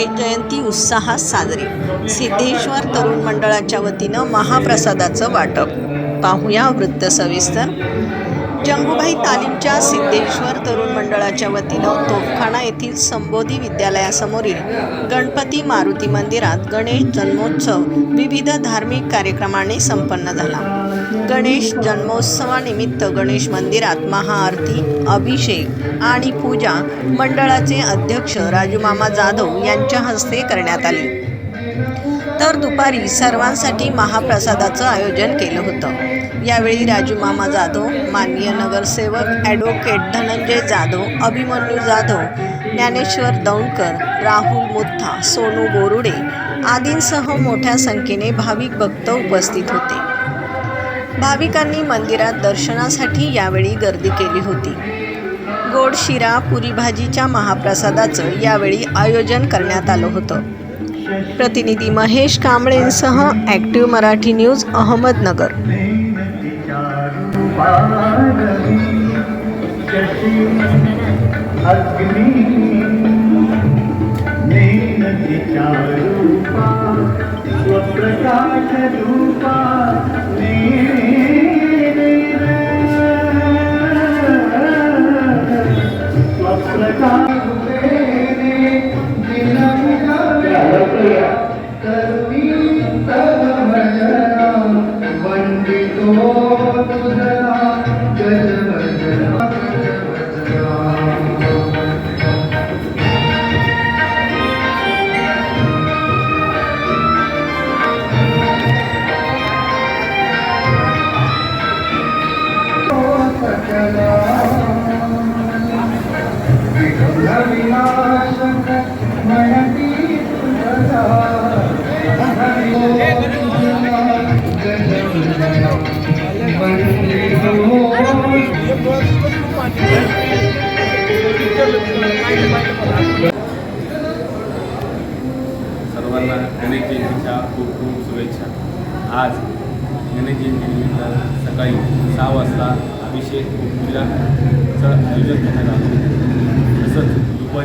तोफखान्यात जयंती उत्साहात साजरी. सिद्धेश्वर तरुण मंडळाच्या वतीनं महाप्रसादाचं वाटप. पाहूया वृत्त सविस्तर. जंगूबाई तालीमच्या सिद्धेश्वर तरुण मंडळाच्या वतीनं तोफखाना येथील संबोधी विद्यालयासमोरील गणपती मारुती मंदिरात गणेश जन्मोत्सव विविध धार्मिक कार्यक्रमाने संपन्न झाला. गणेश जन्मोत्सवानिमित्त गणेश मंदिरात महाआरती अभिषेक आणि पूजा मंडळाचे अध्यक्ष राजूमामा जाधव यांच्या हस्ते करण्यात आली. तर दुपारी सर्वांसाठी महाप्रसादाचं आयोजन केलं होतं. यावेळी राजूमामा जाधव माननीय नगरसेवक ॲडव्होकेट धनंजय जाधव अभिमन्यू जाधव ज्ञानेश्वर दौंडकर राहुल मुथा सोनू बोरुडे आदींसह मोठ्या संख्येने भाविक भक्त उपस्थित होते. भाविकांनी मंदिरात दर्शनासाठी यावेळी गर्दी केली होती. गोड शिरा पुरी भाजीच्या महाप्रसादाचं यावेळी आयोजन करण्यात आलं होतं. प्रतिनिधी महेश कांबळेंसह ॲक्टिव्ह मराठी न्यूज अहमदनगर. सर्वांना गणेश जयंतीच्या खूप खूप शुभेच्छा. आज गणेश जयंतीनिमित्त सकाळी सहा वाजता अभिषेक पूजाचं आयोजन करण्यात आलं.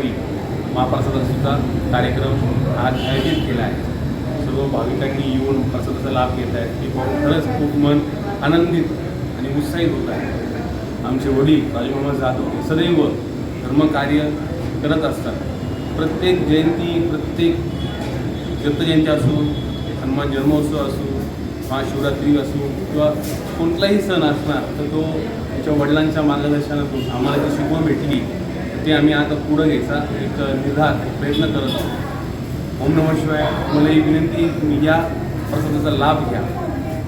दुपारी महाप्रसादासुद्धा कार्यक्रम आज आयोजित केला आहे. सर्व भाविकांनी येऊन प्रसादाचा लाभ घेत आहेत. की पाहून खरंच खूप मन आनंदित आणि उत्साहित होत आहे. आमचे वडील राजमामा जाधव हे सदैव धर्मकार्य करत असतात. प्रत्येक जयंती प्रत्येक दत्तजयंती असो हनुमान जन्मोत्सव असो महाशिवरात्री असो किंवा कोणताही सण असणार तर तो त्याच्या वडिलांच्या मार्गदर्शनातून आम्हाला जी शिकवण भेटली ते आम्ही आता पुढं घ्यायचा एक निर्धार प्रयत्न करत आहोत. ओम नम शिवाय मला ही विनंती तुम्ही या प्रसंगाचा लाभ घ्या.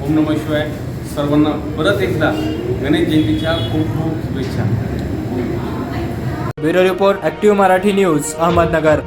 ओम नम शिवाय सर्वांना परत एकदा गणेश जयंतीच्या खूप खूप शुभेच्छा. Bureau report active Marathi news Ahmednagar.